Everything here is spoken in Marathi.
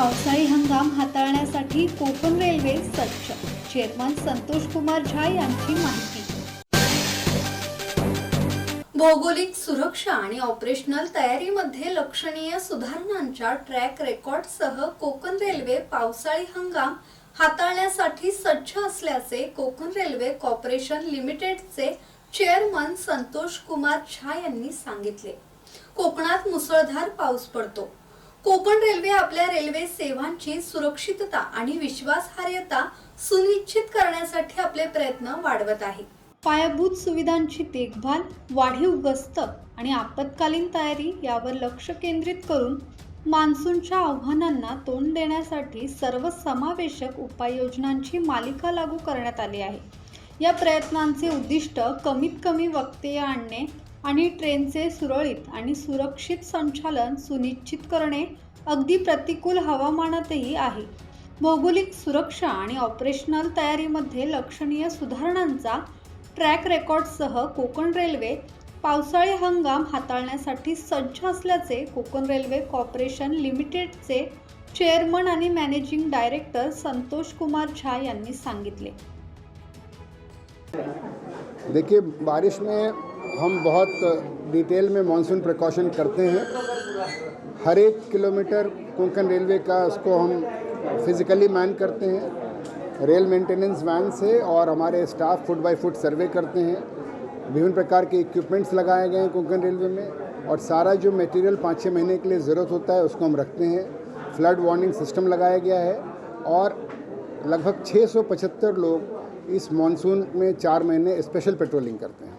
पावसाळी हंगाम हाताळण्यासाठी कोकण रेल्वे सज्ज चेअरमन संतोष कुमार झा यांची माहिती. भौगोलिक सुरक्षा आणि ऑपरेशनल तयारीमध्ये लक्षणीय सुधारणांच्या ट्रॅक रेकॉर्डसह कोकण रेल्वे पावसाळी हंगाम हाताळण्यासाठी सज्ज असल्याचे कोकण रेल्वे कॉर्पोरेशन लिमिटेडचे चेअरमन संतोष कुमार झा यांनी सांगितले. कोकणात मुसळधार पाऊस पडतो. कोकण रेल्वे आपल्या रेल्वे सेवांची सुरक्षितता आणि विश्वासार्हता सुनिश्चित करण्यासाठी आपले प्रयत्न वाढवत आहे. पायाभूत सुविधांची देखभाल वाढीव गस्त आणि आपत्कालीन तयारी यावर लक्ष केंद्रित करून मान्सूनच्या आव्हानांना तोंड देण्यासाठी सर्व समावेशक उपाययोजनांची मालिका लागू करण्यात आली आहे. या प्रयत्नांचे उद्दिष्ट कमीत कमी वक्तव्य आणणे आणि ट्रेनचे सुरळीत आणि सुरक्षित संचालन सुनिश्चित करणे अगदी प्रतिकूल हवामानातही आहे. भौगोलिक सुरक्षा आणि ऑपरेशनल तयारीमध्ये लक्षणीय सुधारणांचा ट्रॅक रेकॉर्डसह कोकण रेल्वे पावसाळी हंगाम हाताळण्यासाठी सज्ज असल्याचे कोकण रेल्वे कॉर्पोरेशन लिमिटेडचे चेअरमन आणि मॅनेजिंग डायरेक्टर संतोष कुमार झा यांनी सांगितले. देखिए बारिश में हम बहुत डिटेल में मानसून प्रिकॉशन करते हैं। हर एक किलोमीटर कोंकण रेलवे का उसको हम फिज़िकली मैन करते हैं। रेल मेंटेनेंस वैन से और हमारे staff foot by foot survey करते हैं। विभिन्न प्रकार के इक्विपमेंट्स लगाए गए हैं कोंकण रेलवे में और सारा जो मटेरियल पाँच छः महीने के लिए ज़रूरत होता है उसको हम रखते हैं। फ्लड वार्निंग सिस्टम लगाया गया है और लगभग 675 लोग इस मानसून में चार महीने स्पेशल पेट्रोलिंग करते हैं।